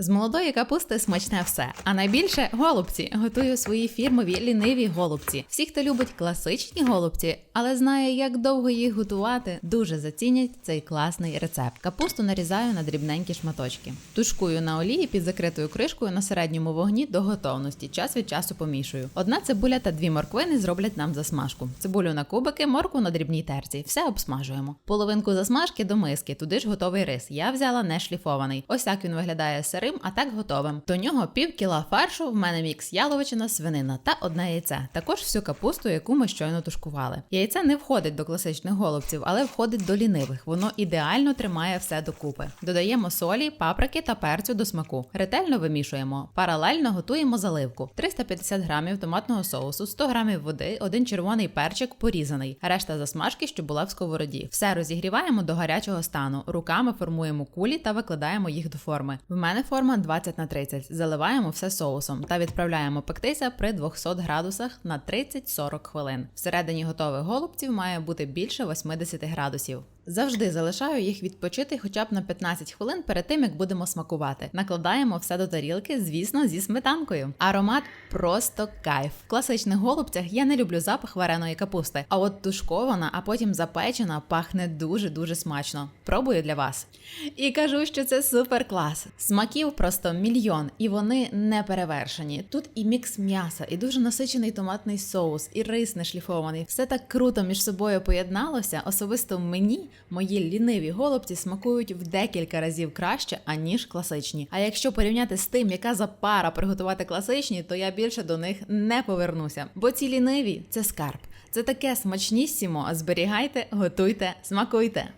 З молодої капусти смачне все. А найбільше голубці. Готую свої фірмові ліниві голубці. Всі, хто любить класичні голубці, але знає, як довго їх готувати, дуже зацінять цей класний рецепт. Капусту нарізаю на дрібненькі шматочки. Тушкую на олії під закритою кришкою на середньому вогні до готовності. Час від часу помішую. Одна цибуля та дві морквини зроблять нам засмажку. Цибулю на кубики, моркву на дрібній терці. Все обсмажуємо. Половинку засмажки до миски. Туди ж готовий рис. Я взяла не шліфований. Ось так він виглядає сирим, а так готовим. До нього пів кіла фаршу. В мене мікс яловичина, свинина та одне яйце. Також всю капусту, яку ми щойно тушкували. Яйце не входить до класичних голубців, але входить до лінивих. Воно ідеально тримає все докупи. Додаємо солі, паприки та перцю до смаку. Ретельно вимішуємо. Паралельно готуємо заливку: 350 грамів томатного соусу, 100 грамів води, один червоний перчик порізаний, решта засмажки, що була в сковороді. Все розігріваємо до гарячого стану. Руками формуємо кулі та викладаємо їх до форми. В мене форма 20 на 30. Заливаємо все соусом та відправляємо пектися при 200 градусах на 30-40 хвилин. Всередині готових голубців має бути більше 80 градусів. Завжди залишаю їх відпочити хоча б на 15 хвилин перед тим, як будемо смакувати. Накладаємо все до тарілки, звісно, зі сметанкою. Аромат просто кайф. В класичних голубцях я не люблю запах вареної капусти, а от тушкована, а потім запечена пахне дуже дуже смачно. Пробую для вас. І кажу, що це супер клас. Смаків просто мільйон, і вони не перевершені. Тут і мікс м'яса, і дуже насичений томатний соус, і рис не шліфований. Все так круто між собою поєдналося. Особисто мені мої ліниві голубці смакують в декілька разів краще, аніж класичні. А якщо порівняти з тим, яка запара приготувати класичні, то я більше до них не повернуся. Бо ці ліниві це скарб. Це таке смачнісімо. Зберігайте, готуйте, смакуйте.